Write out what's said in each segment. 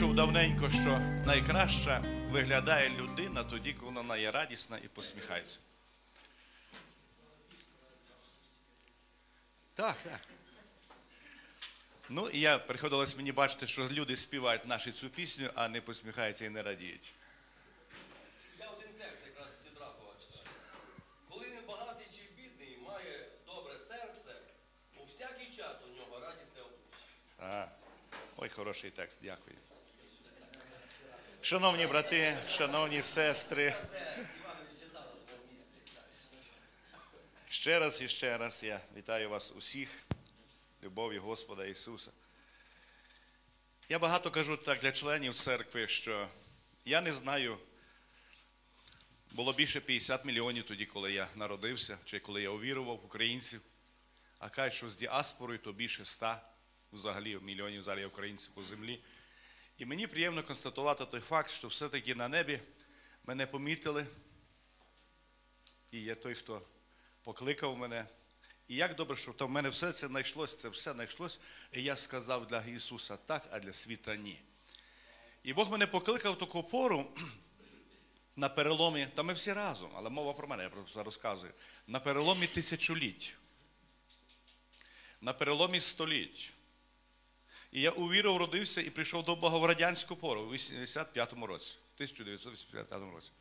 почув давненько, що найкраща виглядає людина тоді, коли вона є радісна і посміхається. Так, так. Ну, і я приходилось мені бачити, що люди співають нашу цю пісню, а не посміхаються і не радіють. Я один текст якраз Сідрахова читаю. Коли не багатий чи бідний має добре серце, у всякий час у нього радісне обличчя. Так. Ой, хороший текст, дякую. Шановні брати, шановні сестри. Ще раз і ще раз я вітаю вас усіх, любові Господа Ісуса. Я багато кажу так для членів церкви, що я не знаю, було більше 50 мільйонів тоді, коли я народився, чи коли я увірував українців. А кажуть, що з діаспорою то більше 100 взагалі мільйонів зараз українців по землі. І мені приємно констатувати той факт, що все-таки на небі мене помітили. І є той, хто покликав мене. І як добре, що то в мене все це знайшлось, це все знайшлось. І я сказав для Ісуса так, а для світа ні. І Бог мене покликав таку пору на переломі, та ми всі разом, але мова про мене, я просто розказую. На переломі тисячоліть, на переломі століть. І я увірив, родився і прийшов до Бога в радянську пору у 85-му році, 1985 році.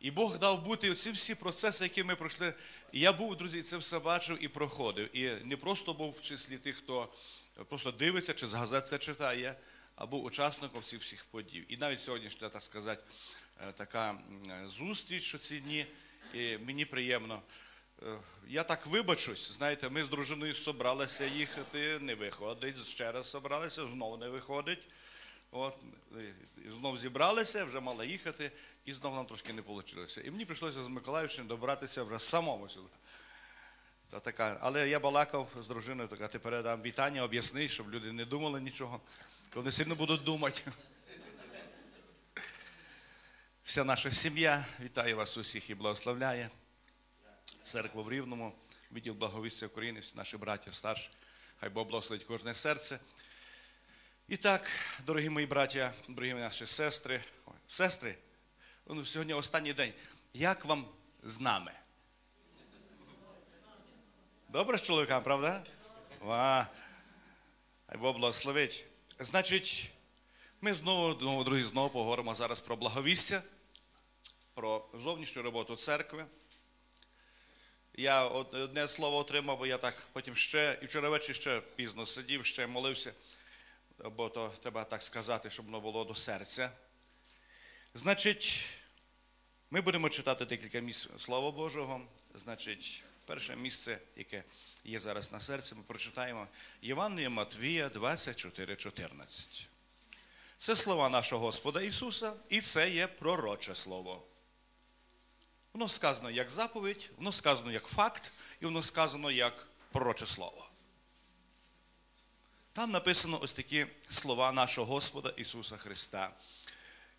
І Бог дав бути оці всі процеси, які ми пройшли. Я був, друзі, це все бачив і проходив. І не просто був в числі тих, хто просто дивиться чи з газет це читає, а був учасником цих всіх подій. І навіть сьогоднішня, так сказати, е, така зустріч що ці дні, і мені приємно. Е, Я так вибачусь, знаєте, ми з дружиною собралися їхати, не виходить. Ще раз собралися, знову не виходить. От, знов зібралися, вже мали їхати, і знов нам трошки не вийшло. І мені прийшлося з Миколаївщини добратися вже самому сюди. Та така, але я балакав з дружиною, така, ти передам вітання, об'ясни, щоб люди не думали нічого, коли сильно будуть думати. Вся наша сім'я вітає вас усіх і благословляє. Церква в Рівному, відділ благовістя України, всі наші браття старші. Хай Бог благословить кожне серце. І так, дорогі мої браття, дорогі наші сестри, Ой, сестри, ну, сьогодні останній день. Як вам з нами? Добре з чоловіками, правда? Ва. Хай Бог благословить. Значить, ми знову, друзі, знову поговоримо зараз про благовістя, про зовнішню роботу церкви. Я одне слово отримав, бо я так потім ще, і вчора ввечері ще пізно сидів, ще молився, бо то треба так сказати, щоб воно було до серця. Значить, ми будемо читати декілька місць Слова Божого. Значить, перше місце, яке є зараз на серці, ми прочитаємо Євангелія Матвія 24,14. Це слова нашого Господа Ісуса, і це є пророче слово. Воно сказано як заповідь, воно сказано як факт, і воно сказано як пророче слово. Там написано ось такі слова нашого Господа Ісуса Христа.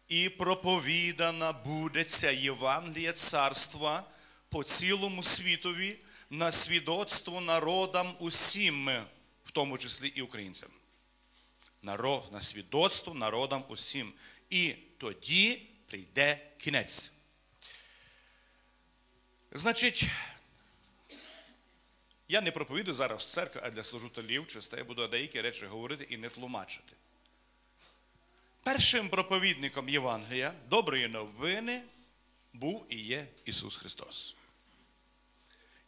І проповідана буде ця Євангелія царства по цілому світові на свідоцтво народам усім, в тому числі і українцям. Народ, на свідоцтво народам усім. І тоді прийде кінець. Значить, я не проповідую зараз в церкві, а для служителів, чисто я буду деякі речі говорити і не тлумачити. Першим проповідником Євангелія доброї новини був і є Ісус Христос.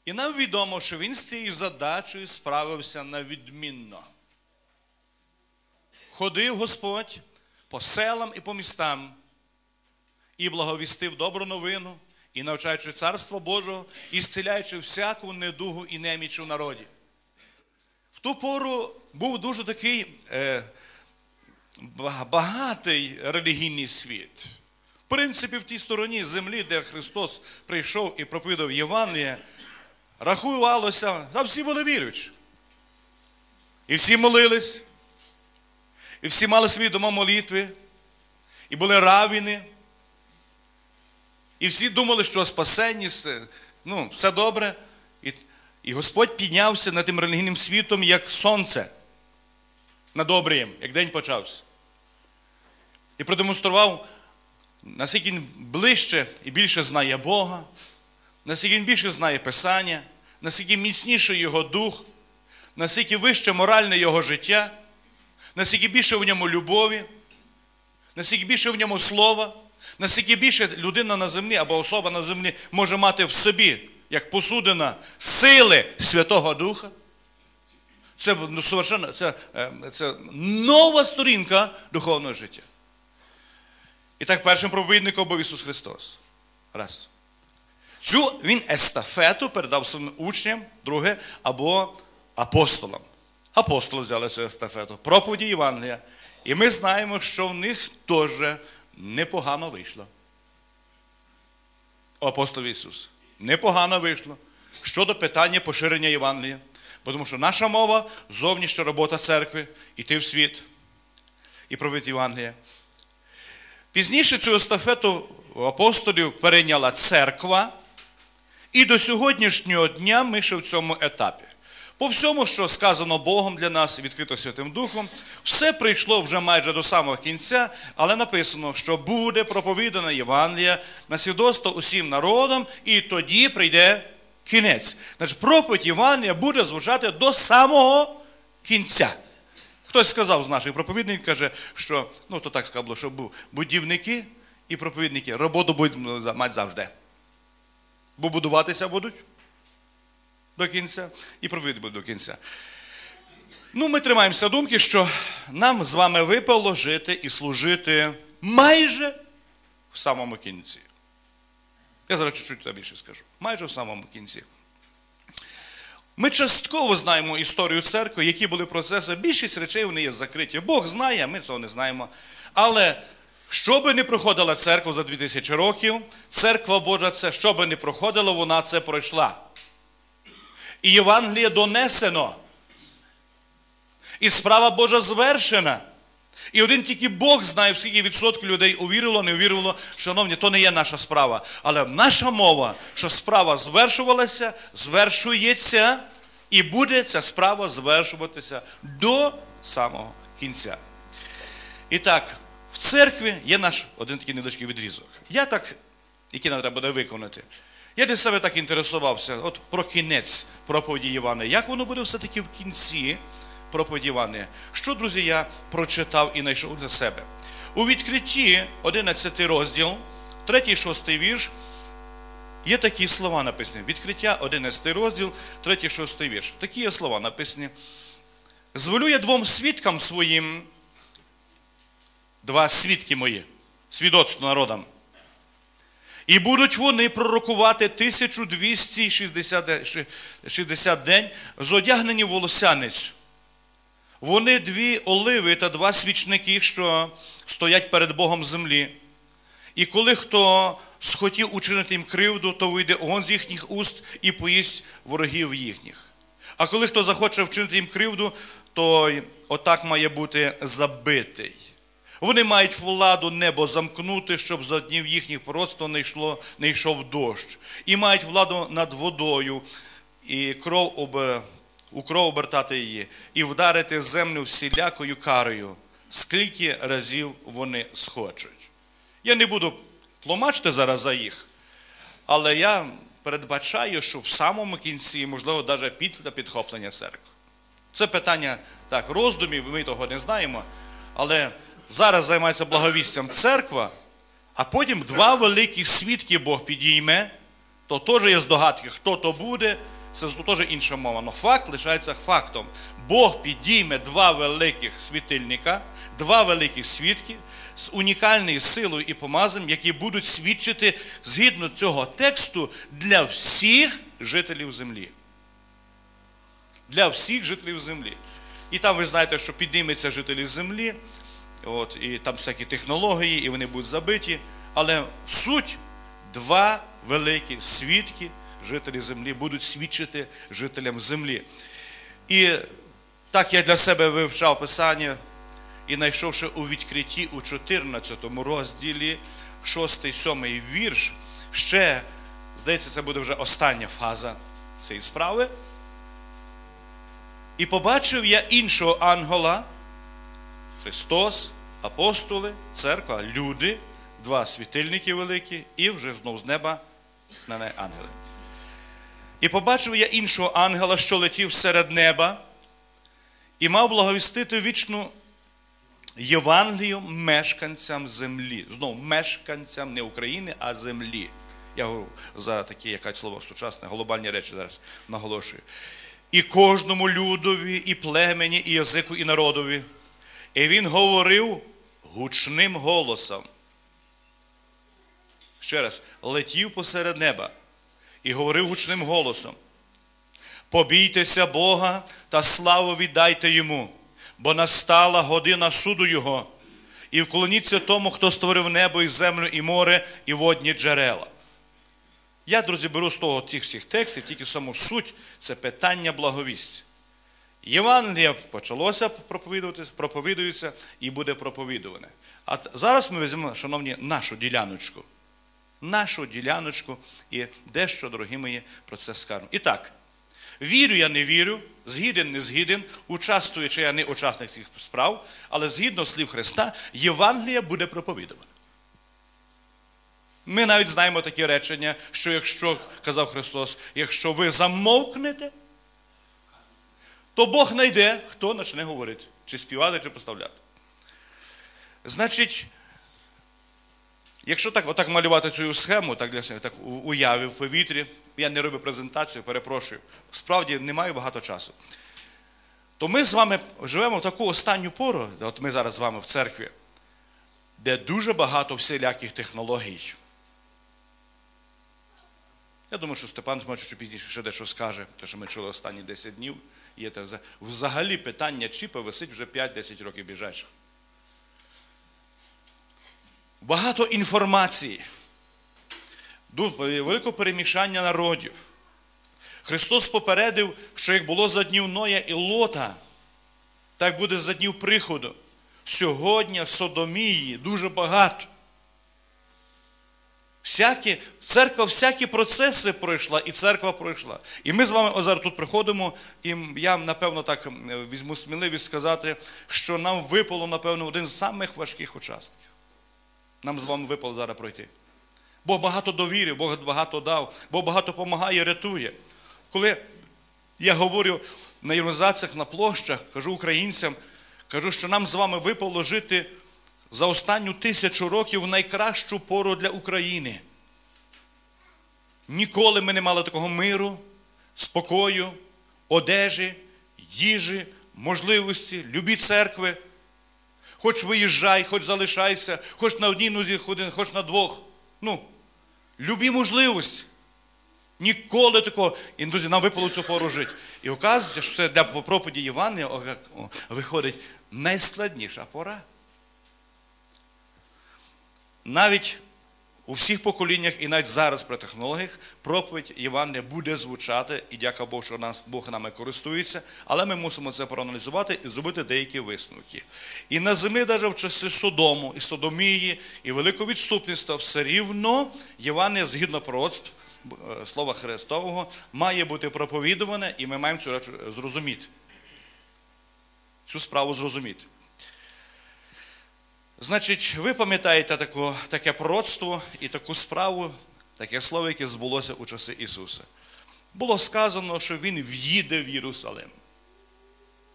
І нам відомо, що Він з цією задачею справився на відмінно. Ходив Господь по селам і по містам і благовістив добру новину, і навчаючи царство Божого, і зціляючи всяку недугу і неміч у народі. В ту пору був дуже такий е, багатий релігійний світ. В принципі, в тій стороні землі, де Христос прийшов і проповідав Євангеліє, рахувалося, а всі були віруючі. І всі молились, і всі мали свої дома молитви, і були равіни. І всі думали, що спасенні, ну, все добре. І, і Господь піднявся над тим релігійним світом, як сонце над обрієм, як день почався. і продемонстрував, наскільки він ближче і більше знає Бога, наскільки він більше знає Писання, наскільки міцніший його дух, наскільки вище моральне його життя, наскільки більше в ньому любові, наскільки більше в ньому слова, наскільки більше людина на землі або особа на землі може мати в собі, як посудина, сили Святого Духа. Це ну, совершенно, це, е, це нова сторінка духовного життя. І так першим проповідником був Ісус Христос. Раз. Цю він естафету передав своїм учням, друге, або апостолам. Апостоли взяли цю естафету, проповіді Євангелія. І ми знаємо, що в них теж непогано вийшло. У апостолів Ісус. Непогано вийшло щодо питання поширення Євангелія. Тому що наша мова зовнішня робота церкви, йти в світ і провити Євангелія. Пізніше цю естафету апостолів перейняла церква, і до сьогоднішнього дня ми ще в цьому етапі. По всьому, що сказано Богом для нас, відкрито Святим Духом, все прийшло вже майже до самого кінця, але написано, що буде проповідана Євангелія на свідоцтво усім народам, і тоді прийде кінець. Значить, проповідь Євангелія буде звучати до самого кінця. Хтось сказав з наших проповідників, каже, що, ну то так сказано, що будівники і проповідники роботу будуть мати завжди. Бо будуватися будуть до кінця і будуть до кінця. Ну, ми тримаємося думки, що нам з вами випало жити і служити майже в самому кінці. Я зараз чуть-чуть більше скажу. Майже в самому кінці. Ми частково знаємо історію церкви, які були процеси. Більшість речей вони є закриті. Бог знає, ми цього не знаємо. Але що би не проходила церква за 2000 років, церква Божа, це що би не проходило, вона це пройшла. І Євангеліє донесено. І справа Божа звершена. І один тільки Бог знає, скільки відсотків людей увірило, не увірило. Шановні, то не є наша справа. Але наша мова, що справа звершувалася, звершується, і буде ця справа звершуватися до самого кінця. І так, в церкві є наш один такий невеличкий відрізок. Я так, який нам треба буде виконати. Я для себе так інтересувався, от про кінець проповіді Івана. Як воно буде все-таки в кінці? проповіді Івани. Що, друзі, я прочитав і знайшов для себе. У відкритті 11 розділ, 3-6 вірш, є такі слова написані. Відкриття 11 розділ, 3-6 вірш. Такі є слова написані. Звелю я двом свідкам своїм, два свідки мої, свідоцтво народам. І будуть вони пророкувати 1260 день, зодягнені в. Вони дві оливи та два свічники, що стоять перед Богом землі. І коли хто схотів учинити їм кривду, то вийде огонь з їхніх уст і поїсть ворогів їхніх. А коли хто захоче вчинити їм кривду, то отак має бути забитий. Вони мають владу небо замкнути, щоб за днів їхніх пророцтва не йшло, не йшов дощ. І мають владу над водою, і кров об у кров обертати її і вдарити землю всілякою карою, скільки разів вони схочуть. Я не буду тлумачити зараз за їх, але я передбачаю, що в самому кінці, можливо, навіть після підхоплення церкви. Це питання так, роздумів, ми того не знаємо, але зараз займається благовістям церква, а потім два великих свідки Бог підійме, то теж є здогадки, хто то буде це теж інша мова. але факт лишається фактом. Бог підійме два великих світильника, два великих свідки з унікальною силою і помазанням, які будуть свідчити згідно цього тексту для всіх жителів землі. Для всіх жителів землі. І там ви знаєте, що підніметься жителі землі, от, і там всякі технології, і вони будуть забиті. Але суть два великі свідки жителі землі, будуть свідчити жителям землі. І так я для себе вивчав Писання і знайшовши у відкритті у 14 розділі 6-7 вірш, ще, здається, це буде вже остання фаза цієї справи. І побачив я іншого ангела, Христос, апостоли, церква, люди, два світильники великі, і вже знов з неба на неї ангели. І побачив я іншого ангела, що летів серед неба, і мав благовістити вічну Євангелію мешканцям землі. Знову мешканцям не України, а землі. Я говорю за такі, яке слово сучасне, глобальні речі зараз наголошую. І кожному людові, і племені, і язику, і народові. І він говорив гучним голосом. Ще раз, летів посеред неба і говорив гучним голосом. Побійтеся Бога та славу віддайте йому, бо настала година суду Його, і вклоніться тому, хто створив небо і землю, і море, і водні джерела. Я, друзі, беру з того тих всіх текстів, тільки саму суть це питання благовісті. Євангелія почалося проповідуватися, проповідується і буде проповідуване. А зараз ми візьмемо, шановні, нашу діляночку. Нашу діляночку і дещо, дорогі мої, про це скажемо. І так, вірю я не вірю, згіден не згіден, участвую чи я не учасник цих справ, але згідно слів Христа, Євангелія буде проповідувана. Ми навіть знаємо такі речення, що якщо, казав Христос, якщо ви замовкнете, то Бог знайде, хто почне говорити, чи співати, чи поставляти. Значить, якщо так, отак малювати цю схему, так для так у- уяви в повітрі, я не роблю презентацію, перепрошую, справді не маю багато часу. То ми з вами живемо в таку останню пору, от ми зараз з вами в церкві, де дуже багато всіляких технологій. Я думаю, що Степан може пізніше ще дещо скаже, те, що ми чули останні 10 днів. Є те, взагалі питання чіпа висить вже 5-10 років біжачих. Багато інформації, велике перемішання народів. Христос попередив, що як було за днів Ноя і Лота, так буде за днів приходу. Сьогодні Содомії дуже багато. Всякі, церква всякі процеси пройшла, і церква пройшла. І ми з вами зараз тут приходимо, і я, напевно, так візьму сміливість сказати, що нам випало, напевно, один з самих важких участків. Нам з вами випало зараз пройти. Бог багато довірив, Бог багато дав, Бог багато допомагає, рятує. Коли я говорю на організаціях, на площах, кажу українцям, кажу, що нам з вами випало жити за останню тисячу років найкращу пору для України. Ніколи ми не мали такого миру, спокою, одежі, їжі, можливості, любі церкви. Хоч виїжджай, хоч залишайся, хоч на одній нозі, ходи, хоч на двох. Ну, любі можливості. Ніколи такого. І, друзі, нам випало цю пору жити. І оказується, що це для проповіді Івана виходить найскладніша пора. Навіть у всіх поколіннях і навіть зараз при технологіях проповідь Євангелія буде звучати, і дяка Богу, що нас, Бог нами користується, але ми мусимо це проаналізувати і зробити деякі висновки. І на землі, навіть в часи Содому, і Содомії, і великого відступництва все рівно Євангелія, згідно пророцтв, е, Слова Христового, має бути проповідуване, і ми маємо цю реч зрозуміти. Цю справу зрозуміти. Значить, ви пам'ятаєте таку, таке пророцтво і таку справу, таке слово, яке збулося у часи Ісуса. Було сказано, що Він в'їде в Єрусалим.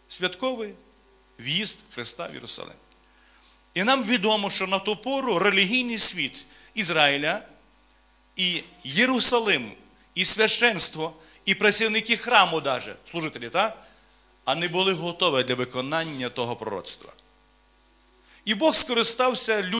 Святковий в'їзд Христа в Єрусалим. І нам відомо, що на ту пору релігійний світ Ізраїля і Єрусалим, і священство, і працівники храму, даже, служителі, так? а не були готові для виконання того пророцтва. І Бог скористався людьми.